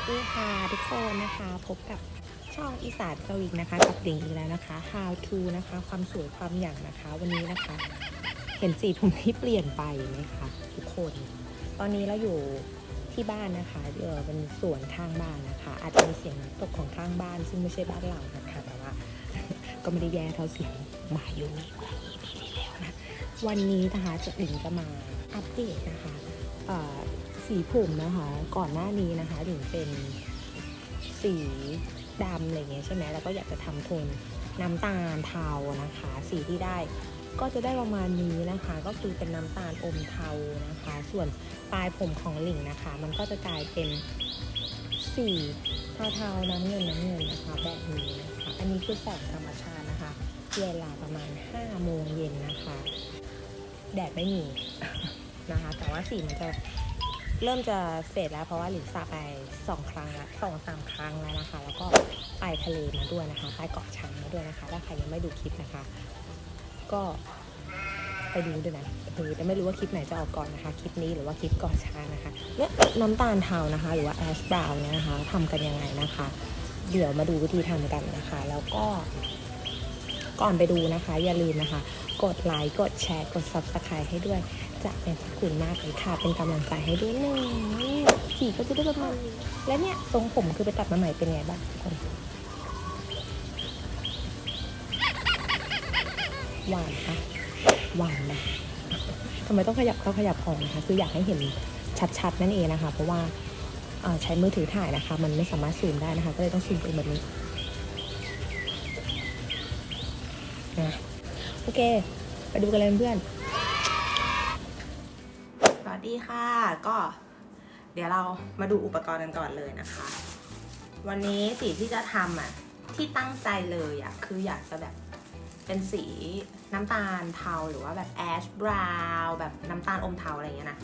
สดีค่ะทุกคนนะคะพบกับช่องอีสานสวิกนะคะกับหลิงอีกแล้วนะคะ How to นะคะ ความสวยความหยั่งนะคะ วันนี้นะคะ เห็นสีผมที่เปลี่ยนไปไหมคะทุกคน ตอนนี้เราอยู่ที่บ้านนะคะเออเป็นสวนข้างบ้านนะคะ อาจจะมีเสียงตกของข้างบ้าน ซึ่งไม่ใช่บ้านเรานะคะแต่ว่า ก็ไม่ได้แย่เท่าเสียงหมาอยูมิใน EP ที่ วันนี้นะคะจะหลิงจะมาอัปเดตนะคะสีผมนะคะ ก่อนหน้านี้นะคะหลิงเป็นสีดำอะไรเงี้ยใช่ไหมแล้วก็อยากจะทำโทนน้ำตาลเทานะคะ สีที่ได้ก็จะได้ประมาณนี้นะคะ ก็คือเป็นน้ำตาลอมเทานะคะ ส่วนปลายผมของหลิงนะคะ มันก็จะกลายเป็นสีเทาๆน้ำเงินน้ำเงินนะคะแบบนี้นะคะอันนี้คือแสงธรรมชาตินะคะเวลาประมาณ5โมงเย็นนะคะ แดดไม่มีนะคะ แต่ว่าสีมันจะเริ่มจะเฟดแล้วเพราะว่าหลินสระไปสองครั้งละสองสามครั้งแล้วนะคะ แล้วก็ไปทะเลมาด้วยนะคะไปเกาะช้างมาด้วยนะคะ ถ้าใครยังไม่ดูคลิปนะคะ ก็ไปดูด้วยนะเออแต่ไม่รู้ว่าคลิปไหนจะออกก่อนนะคะ คลิปนี้หรือว่าคลิปเกาะช้างนะคะเนี่ยน้ำตาลเทานะคะ หรือว่าแอชบราวน์เนี่ยนะคะทำกันยังไงนะคะ เดี๋ยวมาดูวิธีทำกันนะคะ แล้วก็ ก่อนไปดูนะคะ อย่าลืมนะคะ กดไลค์กดแชร์กด subscribe ให้ด้วย จะเป็นขอบคุณมากเลยค่ะ เป็นกำลังใจให้ด้วยหนึ่งสีก็จะได้ประมาณนี้และเนี่ยทรงผมคือไปตัดมาใหม่เป็นไงบ้างทุกคนหวานค่ะหวานนะทำไมต้องขยับเข้าขยับออกนะคะ คืออยากให้เห็นชัดๆนั่นเองนะคะ เพราะว่าใช้มือถือถ่ายนะคะ มันไม่สามารถซูมได้นะคะ ก็เลยต้องซูมเป็นแบบนี้ นะโอเค ไปดูกันเลยเพื่อน สวัสดีค่ะ ก็เดี๋ยวเรามาดูอุปกรณ์กันก่อนเลยนะคะ วันนี้สีที่จะทำอะที่ตั้งใจเลยอะคืออยากจะแบบเป็นสีน้ำตาลเทาหรือว่าแบบแอชบราวน์แบบน้ำตาลอมเทาอะไรอย่างเงี้ยนะ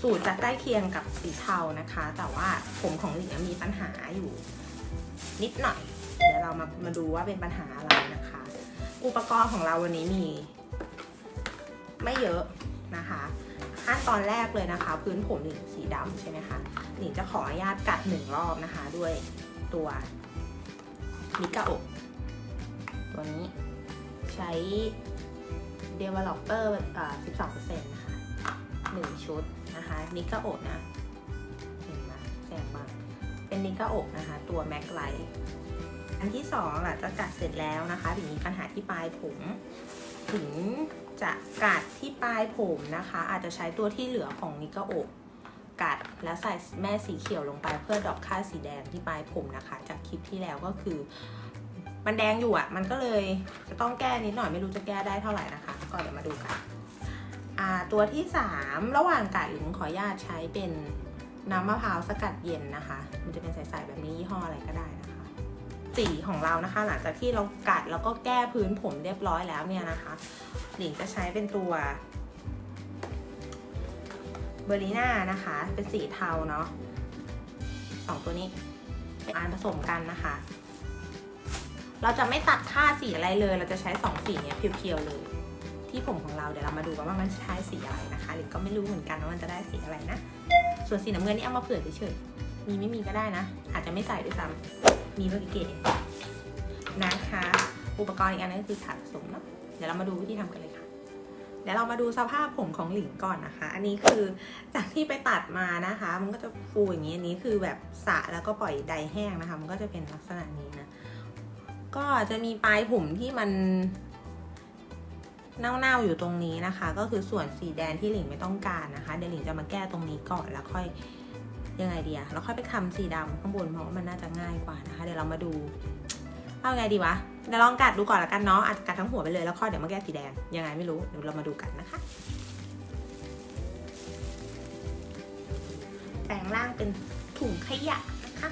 สูตรจะใกล้เคียงกับสีเทานะคะ แต่ว่าผมของหลิงมีปัญหาอยู่ นิดหน่อย เดี๋ยวเรามามาดูว่าเป็นปัญหาอะไรนะคะ อุปกรณ์ของเราวันนี้มี ไม่เยอะนะคะขั้นตอนแรกเลยนะคะ พื้นผมหนิงสีดำใช่ไหมคะหนิงจะขออนุญาตกัดหนึ่งรอบนะคะ ด้วยตัวมิกาโอะตัวนี้ใช้ developer อ่า12%นะคะหนึ่งชุดนะคะนิกาโอะนะเห็นไหมแสงมากเป็นนิกาโอะนะคะ ตัวแม็กไลท์ อันที่สองหลังจากกัดเสร็จแล้วนะคะถึงมีปัญหาที่ปลายผมถึงจะกัดที่ปลายผมนะคะ อาจจะใช้ตัวที่เหลือของนิกาโอะกัดแล้วใส่แม่สีเขียวลงไปเพื่อดรอปค่าสีแดงที่ปลายผมนะคะ จากคลิปที่แล้วก็คือ มันแดงอยู่อะ่ะ มันก็เลยจะต้องแก้นิดหน่อยไม่รู้จะแก้ได้เท่าไหร่นะคะ ก็เดี๋ยวมาดูกันอ่าตัวที่ 3 ระหว่างกัดหลิงขออนุญาตใช้เป็นน้ำมะพร้าวสกัดเย็นนะคะ มันจะเป็นใสๆแบบนี้ยี่ห้ออะไรก็ได้นะคะ สีของเรานะคะ หลังจากที่เรากัดแล้วก็แก้พื้นผมเรียบร้อยแล้วเนี่ยนะคะ หลิงจะใช้เป็นตัวเบอร์ลีน่านะคะ เป็นสีเทาเนาะสองตัวนี้เป็นอันผสมกันนะคะ เราจะไม่ตัดค่าสีอะไรเลย เราจะใช้สองสีเนี้ยเพียวๆเลย ที่ผมของเราเดี๋ยวเรามาดูกันว่ามันจะใช้สีอะไรนะคะหลิงก็ไม่รู้เหมือนกันว่ามันจะได้สีอะไรนะ ส่วนสีน้ำเงินนี่เอามาเผื่อเฉยๆมีไม่มีก็ได้นะ อาจจะไม่ใส่ด้วยซ้ำ มีเมื่อกี้เก๋นะคะ อุปกรณ์อีกอันนึงก็คือถาดผสมเนาะเดี๋ยวเรามาดูวิธีทำกันเลยค่ะ เดี๋ยวเรามาดูสภาพผมของหลิงก่อนนะคะ อันนี้คือจากที่ไปตัดมานะคะ มันก็จะฟูอย่างนี้อันนี้คือแบบสระแล้วก็ปล่อยไดแห้งนะคะ มันก็จะเป็นลักษณะนี้นะ ก็จะมีปลายผมที่มันเน่าๆอยู่ตรงนี้นะคะ ก็คือส่วนสีแดงที่หลิงไม่ต้องการนะคะ เดี๋ยวหลิงจะมาแก้ตรงนี้ก่อนแล้วค่อย ยังไงดีอะแล้วค่อยไปทำสีดำข้างบนเพราะว่ามันน่าจะง่ายกว่านะคะ เดี๋ยวเรามาดูเอาไงดีวะเดี๋ยวลองกัดดูก่อนละกันเนาะอาจจะกัดทั้งหัวไปเลยแล้วค่อยเดี๋ยวมาแก้สีแดงยังไงไม่รู้เดี๋ยวเรามาดูกันนะคะแปลงร่างเป็นถุงขยะนะคะ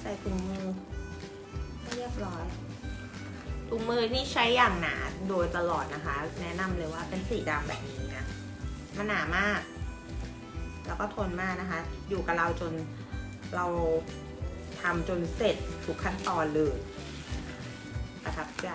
ใส่ถุงมือให้เรียบร้อยถุงมือนี่ใช้อย่างหนาโดยตลอดนะคะ แนะนำเลยว่าเป็นสีดำแบบนี้นะมันหนามาก แล้วก็ทนมากนะคะ อยู่กับเราจนเราทำจนเสร็จทุกขั้นตอนเลยประทับใจ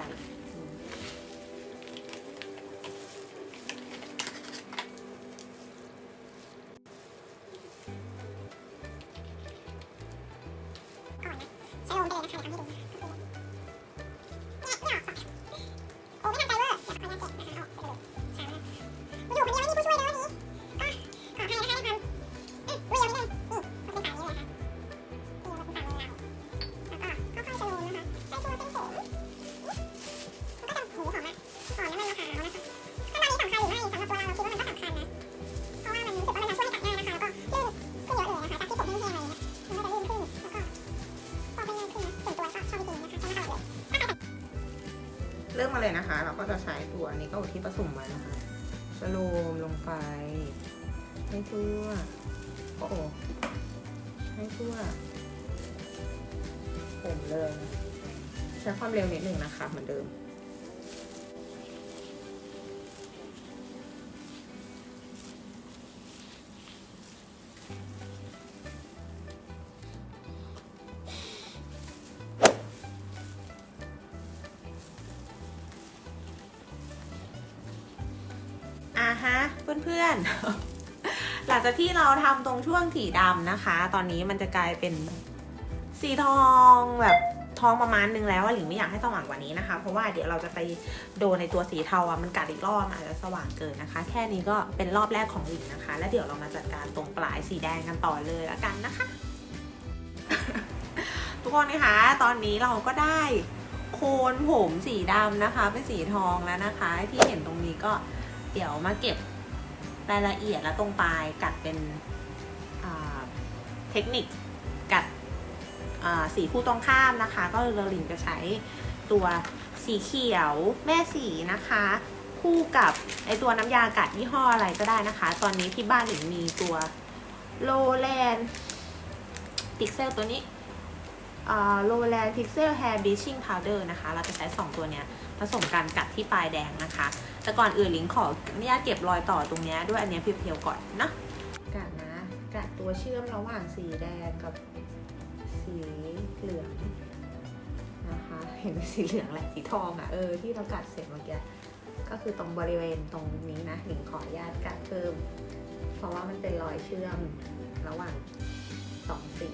เริ่มมาเลยนะคะ เราก็จะใช้ตัวอันนี้ก็อุที่ผสมมานะคะสโลมลงไปให้ทั่วโอ้โหให้ทั่วผมเลย ใช้ความเร็วนิดหนึ่งนะคะเหมือนเดิม เพื่อนๆ หลังจากที่เราทำตรงช่วงสีดำนะคะ ตอนนี้มันจะกลายเป็นสีทองแบบทองประมาณนึงแล้วหลิงไม่อยากให้สว่างกว่านี้นะคะ เพราะว่าเดี๋ยวเราจะไปโดนในตัวสีเทาอะมันกัดอีกรอบอาจจะสว่างเกินนะคะ แค่นี้ก็เป็นรอบแรกของหลิงนะคะ แล้วเดี๋ยวเรามาจัดการตรงปลายสีแดงกันต่อเลยละกันนะคะ ทุกคนนะคะ ตอนนี้เราก็ได้โคนผมสีดำนะคะ เป็นสีทองแล้วนะคะ ที่เห็นตรงนี้ก็เดี๋ยวมาเก็บ รายละเอียดและตรงปลายกัดเป็นเทคนิคกัดสีคู่ตรงข้ามนะคะ ก็เราลินจะใช้ตัวสีเขียวแม่สีนะคะ คู่กับไอตัวน้ำยากัดยี่ห้ออะไรก็ได้นะคะ ตอนนี้ที่บ้านหลินมีตัวโลแลนพิกเซลตัวนี้โลแลนพิกเซลแฮร์บีชิ่งพาวเดอร์นะคะ เราจะใช้ 2 ตัวเนี้ยผสมกันกัดที่ปลายแดงนะคะ แต่ก่อนอื่นลิงขออนุญาตเก็บรอยต่อตรงนี้ด้วยอันนี้เพียวๆก่อนนะกะนะกะตัวเชื่อมระหว่างสีแดงกับสีเหลืองนะคะ เห็นสีเหลืองแหละสีทองอะ่ะเออที่เรากัดเสร็จเมื่อกี้ก็คือตรงบริเวณตรงนี้นะหลิงขออนุญาตกัดเพิ่ม เพราะว่ามันเป็นรอยเชื่อมระหว่างสองสี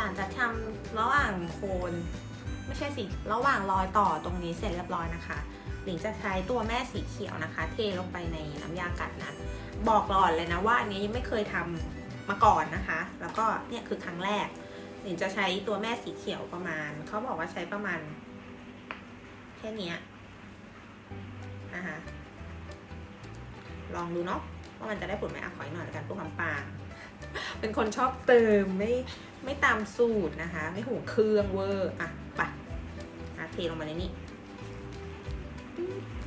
หลังจากทำระหว่างโคนไม่ใช่สิระหว่างรอยต่อตรงนี้เสร็จเรียบร้อยนะคะหลิงจะใช้ตัวแม่สีเขียวนะคะ เทลงไปในน้ำยากัดนะ บอกก่อนเลยนะว่าอันนี้ยังไม่เคยทำมาก่อนนะคะ แล้วก็เนี่ยคือครั้งแรก หลิงจะใช้ตัวแม่สีเขียวประมาณเขาบอกว่าใช้ประมาณแค่นี้นะคะลองดูเนาะว่ามันจะได้ผลไหมอะขออีกหน่อยแล้วกันเพื่อความปังเป็นคนชอบเติมไม่ ไม่ตามสูตรนะคะ ไม่ห่วงเครื่องเวอร์อะไปะเทลงมาในนี้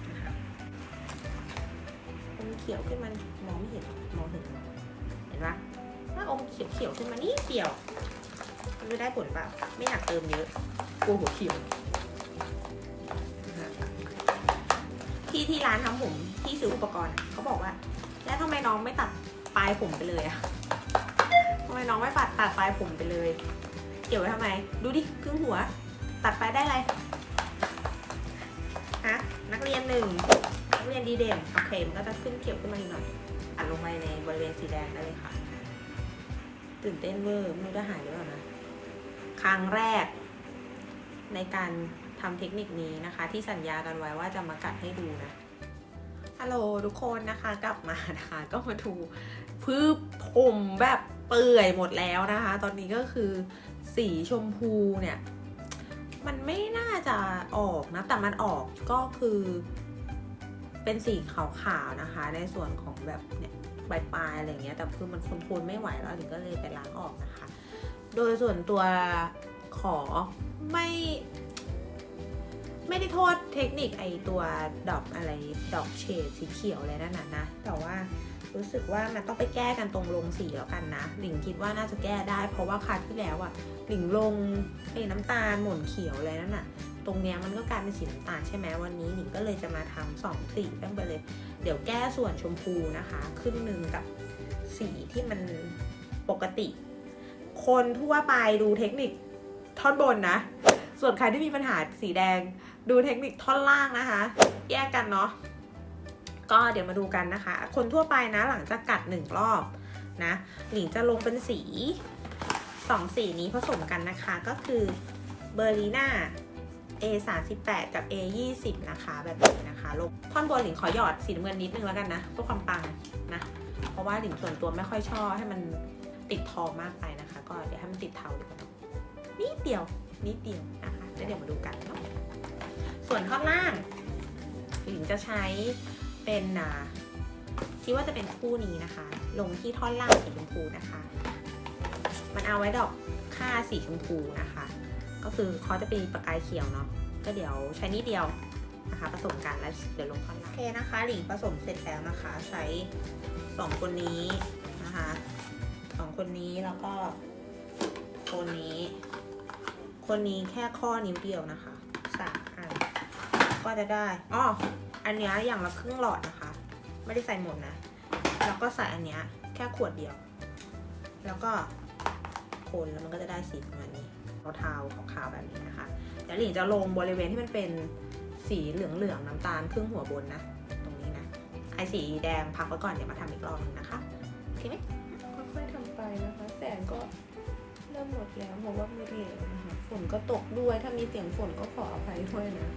นะคะอมเขียวขึ้นมันมองไม่เห็นมองเห็นเห็นปะถ้าอมเขียวเขียวขึ้นมานี่เดียวมันจะได้ผลเปล่าไม่อยากเติมเยอะกลัวหัวเขียวที่ที่ร้านทำผมที่ซื้ออุปกรณ์เขาบอกว่า แล้วทำไมน้องไม่ตัดปลายผมไปเลยอะ ไมน้องไม่ปัดตัดปลายผมไปเลย เกี่ยวไว้ทำไม ดูดิครึ่งหัว ตัดไปได้อะไรฮะนักเรียนหนึ่งนักเรียนดีเด่นโอเคมันก็จะขึ้นเขียวขึ้นมาอีกหน่อยอัดลงไปในบริเวณสีแดงได้เลยค่ะ ตื่นเต้นเวอร์ไม่รู้จะหายหรือเปล่านะครั้งแรก ในการทำเทคนิคนี้นะคะ ที่สัญญากันไว้ว่าจะมากัดให้ดูนะฮัลโหลทุกคนนะคะกลับมานะคะ ก็มาดูพืบผมแบบ เปื่อยหมดแล้วนะคะ ตอนนี้ก็คือสีชมพูเนี่ย มันไม่น่าจะออกนะ แต่มันออกก็คือ เป็นสีขาวๆนะคะ ในส่วนของแบบเนี่ยปลายๆอะไรเงี้ย แต่คือมันคอนโทรลไม่ไหวแล้วถึงก็เลยไปล้างออกนะคะ โดยส่วนตัวขอไม่ ไม่ได้โทษเทคนิคไอตัวดอกอะไรดอกเฉดสีเขียวอะไรนั่นน่ะนะ แต่ว่ารู้สึกว่ามันต้องไปแก้กันตรงลงสีแล้วกันนะ หลิงคิดว่าน่าจะแก้ได้ เพราะว่าคราวที่แล้วอะหลิงลงไอ้น้ำตาลหม่นเขียวอะไรนั่นน่ะตรงเนี้ยมันก็กลายเป็นสีน้ำตาลใช่ไหมวันนี้หลิงก็เลยจะมาทำสองสีแป้งไปเลย เดี๋ยวแก้ส่วนชมพูนะคะ ครึ่งหนึ่งกับสีที่มันปกติ คนทั่วไปดูเทคนิคท่อนบนนะ ส่วนใครที่มีปัญหาสีแดง ดูเทคนิคท่อนล่างนะคะ แยกกันเนาะก็เดี๋ยวมาดูกันนะคะ คนทั่วไปนะหลังจากกัดหนึ่งรอบนะหลิงจะลงเป็นสีสองสีนี้ผสมกันนะคะ ก็คือเบอร์ลีน่า A 3 8กับ A 20นะคะ แบบนี้นะคะลงท่อนบนหลิงขอหยอดสีน้ำเงินนิดนึงแล้วกันนะเพื่อความปังนะ เพราะว่าหลิงส่วนตัวไม่ค่อยชอบให้มันติดทองมากไปนะคะ ก็เดี๋ยวให้มันติดเทาดีกว่านอะนิดเดียว นิดเดียวนะคะแล้วเดี๋ยวมาดูกันเนาะส่วนท่อนล่างหลิงจะใช้เป็นอ่าคิดว่าจะเป็นคู่นี้นะคะ ลงที่ท่อนล่างสีชมพูนะคะ มันเอาไว้ดอกค่าสีชมพูนะคะ ก็คือเขาจะเป็นประกายเขียวเนาะก็เดี๋ยวใช้นิดเดียวนะคะผสมกันแล้วเดี๋ยวลงท่อนล่างโอเคนะคะหลิงผสมเสร็จแล้วนะคะ ใช้สองคนนี้นะคะสองคนนี้แล้วก็คนนี้ คนนี้แค่ข้อนิ้วเดียวนะคะสามอัน ก็จะได้อ๋ออันนี้อย่างละครึ่งหลอดนะคะ ไม่ได้ใส่หมดนะ แล้วก็ใส่อันนี้แค่ขวดเดียว แล้วก็คนแล้วมันก็จะได้สีประมาณนี้เทาๆขาวๆแบบนี้นะคะเดี๋ยวหลิงจะลงบริเวณที่มันเป็นสีเหลืองๆน้ำตาลครึ่งหัวบนนะ ตรงนี้นะ ไอสีแดงพักไว้ก่อนเดี๋ยวมาทำอีกรอบนึงนะคะโอเคไหมค่อยๆทำไปนะคะ แสงก็เริ่มหมดแล้วเพราะว่ามืดเหลวนะคะ นก็ตกด้วย ถ้ามีเสียงฝนก็ขออภัยด้วยนะ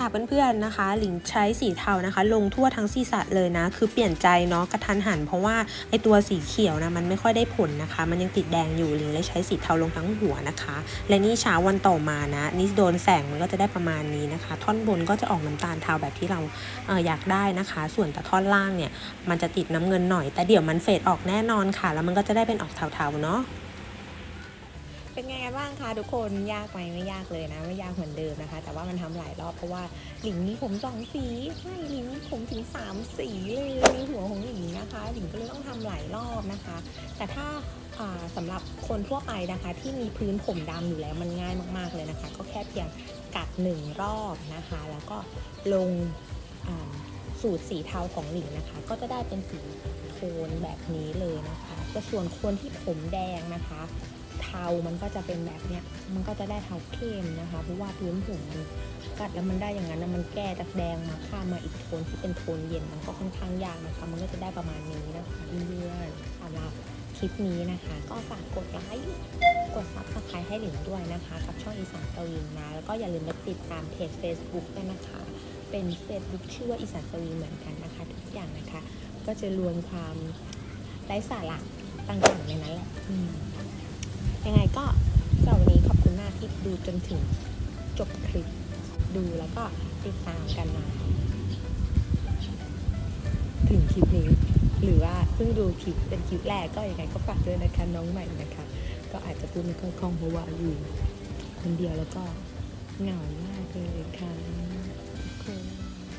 ค่ะเพื่อนๆนะคะ หลิงใช้สีเทานะคะ ลงทั่วทั้งศีรษะเลยนะ คือเปลี่ยนใจเนาะกระทันหัน เพราะว่าไอตัวสีเขียวนะมันไม่ค่อยได้ผลนะคะ มันยังติดแดงอยู่หลิงเลยใช้สีเทาลงทั้งหัวนะคะ และนี่เช้าวันต่อมานะนี่โดนแสงมันก็จะได้ประมาณนี้นะคะ ท่อนบนก็จะออกน้ำตาลเทาแบบที่เราเอออยากได้นะคะ ส่วนแต่ท่อนล่างเนี่ยมันจะติดน้ำเงินหน่อย แต่เดี๋ยวมันเฟดออกแน่นอนค่ะ แล้วมันก็จะได้เป็นออกเทาๆเนาะ เป็นไงกันบ้างคะทุกคนยากไหมไม่ยากเลยนะ ไม่ยากเหมือนเดิมนะคะ แต่ว่ามันทำหลายรอบเพราะว่าหลิงมีผมสองสีใช่หลิงมีผมถึงสามสีเลยในหัวของหลิงนะคะหลิงก็เลยต้องทำหลายรอบนะคะ แต่ถ้าอ่าสำหรับคนทั่วไปนะคะ ที่มีพื้นผมดำอยู่แล้วมันง่ายมากๆเลยนะคะ ก็แค่เพียงกัดหนึ่งรอบนะคะ แล้วก็ลงสูตรสีเทาของหลิงนะคะ ก็จะได้เป็นสีโทนแบบนี้เลยนะคะแต่ส่วนคนที่ผมแดงนะคะ เทา มันก็จะเป็นแบบเนี้ย มันก็จะได้เทาเข้มนะคะ เพราะว่าพื้นผมมันกัดแล้วมันได้อย่างนั้นนะมันแก้จากแดงมาข้ามมาอีกโทนที่เป็นโทนเย็นมันก็ค่อนข้างยากนะคะ มันก็จะได้ประมาณนี้นะคะเพื่อนๆสำหรับคลิปนี้นะคะ ก็ฝากกดไลค์ กดซับสไครต์ให้หลิงด้วยนะคะ กับช่องอีสานสวิงนะ แล้วก็อย่าลืมไปติดตามเพจ Facebook ด้วยนะคะ เป็น Facebook ชื่อว่าอีสานสวิงเหมือนกันนะคะ ทุกอย่างนะคะ ก็จะรวมความไร้สาระต่างๆในนั้นแหละ ยังไงก็สำหรับวันนี้ขอบคุณมากที่ดูจนถึงจบคลิปดูแล้วก็ติดตามกันมาถึงคลิปนี้ หรือว่าเพิ่งดูคลิปเป็นคลิปแรกก็ยังไงก็ฝากด้วยนะคะน้องใหม่นะคะ ก็อาจจะพูดไม่ค่อยคล่องเพราะว่าอยู่คนเดียวแล้วก็เหงามากเลยค่ะ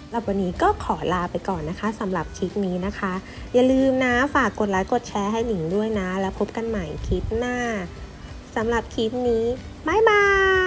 สำหรับวันนี้ก็ขอลาไปก่อนนะคะสำหรับคลิปนี้นะคะ อย่าลืมนะฝากกดไลค์กดแชร์ให้หนิงด้วยนะ แล้วพบกันใหม่คลิปหน้า สำหรับคลิปนี้ บ๊ายบาย